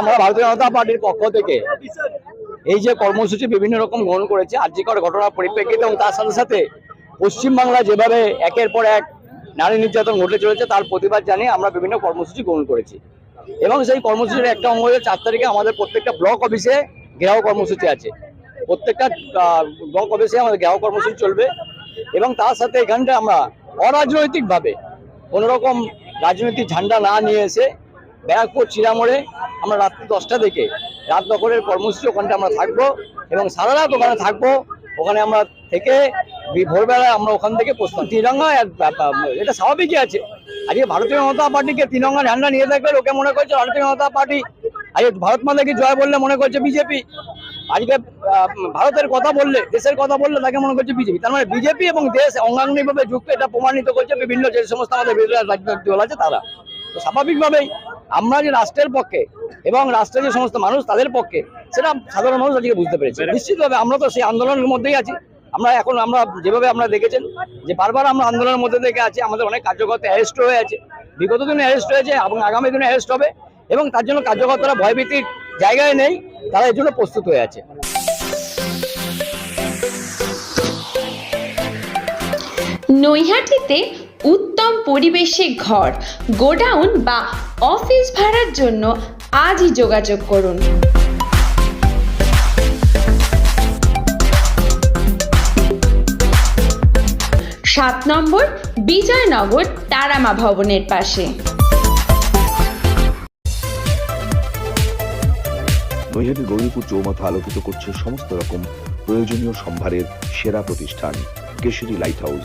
আমরা ভারতীয় জনতা পার্টির পক্ষ থেকে এই যে কর্মসূচি বিভিন্ন রকম গ্রহণ করেছে, আর্যিকর ঘটনার পরিপ্রেক্ষিতে এবং তার সাথে সাথে পশ্চিমবাংলা যেভাবে একের পর এক নারী নির্যাতন ঘটে চলেছে, তার প্রতিবাদ জানিয়ে আমরা বিভিন্ন কর্মসূচি গ্রহণ করেছি। এবং সেই কর্মসূচির একটা অঙ্গ চার তারিখে আমাদের প্রত্যেকটা ব্লক অফিসে ঘেরাও কর্মসূচি আছে। প্রত্যেকটা ব্লক অফিসে আমাদের ঘেরাও কর্মসূচি চলবে এবং তার সাথে এখানটা আমরা অরাজনৈতিকভাবে কোনোরকম রাজনৈতিক ঝান্ডা না নিয়ে এসে ব্যারাকপুর চিরামোড়ে আমরা রাত্রি দশটা থেকে রাত দখলের কর্মসূচি ওখানটা আমরা থাকব এবং সারা রাত ওখানে থাকব। ওখানে আমরা থেকে ভোরবেলায় আমরা ওখান থেকে প্রস্তুত। বা- এটা স্বাভাবিকই আছে। আজকে ভারতীয় জনতা পার্টিকে তিরঙ্গা ঝান্ডা নিয়ে থাকবে লোকে মনে করছে ভারতীয় জনতা পার্টি। আজকে ভারত মাতাকে জয় বললে মনে করছে বিজেপি? আজকে ভারতের কথা বললে, দেশের কথা বললে তাকে মনে করছে বিজেপি। তার মানে বিজেপি এবং দেশ অঙ্গাঙ্গিভাবে যুক্ত, এটা প্রমাণিত করছে বিভিন্ন যে সমস্ত আমাদের বিরোধী রাজনৈতিক দল আছে তারা। তো স্বাভাবিকভাবেই আমরা যে রাষ্ট্রের পক্ষে এবং রাষ্ট্রের যে সমস্ত মানুষ তাদের পক্ষে সেটা সাধারণ মানুষ আজকে বুঝতে পেরেছে। নিশ্চিতভাবে আমরা তো সেই আন্দোলনের মধ্যেই আছি। আমরা এখন আমরা যেভাবে আমরা দেখেছেন যে বারবার আমরা আন্দোলনের মধ্যে থেকে আছি আমাদের অনেক কার্যকর্তা অ্যারেস্ট হয়ে আছে। বিগত দিনে অ্যারেস্ট হয়েছে এবং আগামী দিনে অ্যারেস্ট হবে এবং তার জন্য কার্যকর্তারা ভয়ভীতির জায়গায় নেই তারা এর জন্য প্রস্তুত হয়ে আছে। নৈহাটিতে উত্তম পরিবেশে ঘর গোডাউন বা অফিস ভাড়ার জন্য আজই যোগাযোগ করুন। সাত নম্বর, বিজয়নগর তারামা ভবনের পাশে। নৈহাটি গৌরীপুর চৌমাথা আলোকিত করছে সমস্ত রকম প্রয়োজনীয় সম্ভারের সেরা প্রতিষ্ঠান, কেশরী লাইট হাউস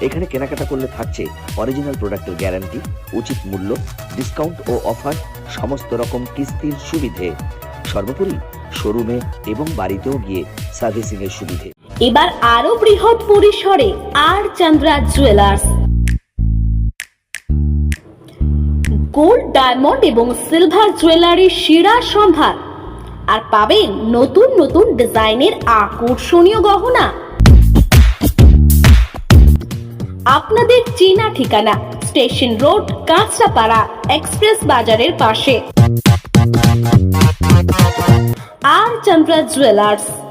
এখানে কেনাকাটা করলে থাকছে অরিজিনাল প্রোডাক্টের গ্যারান্টি উচিত মূল্য ডিসকাউন্ট ও অফার সমস্ত রকম কিস্তির সুবিধে। সর্বোপরি শোরুমে এবং বাড়িতেও গিয়ে সার্ভিসিং এর সুবিধে। এবার আরও বৃহৎ পরিসরে R Chandra jewellers gold diamond এবং সিলভার জুয়েলারির সেরা সম্ভার। আর পাবেন নতুন নতুন ডিজাইনের আকর্ষণীয় গহনা। আপনাদের চীনা ঠিকানা স্টেশন রোড কাঁচরাপাড়া এক্সপ্রেস বাজারের পাশে। R Chandra jewellers.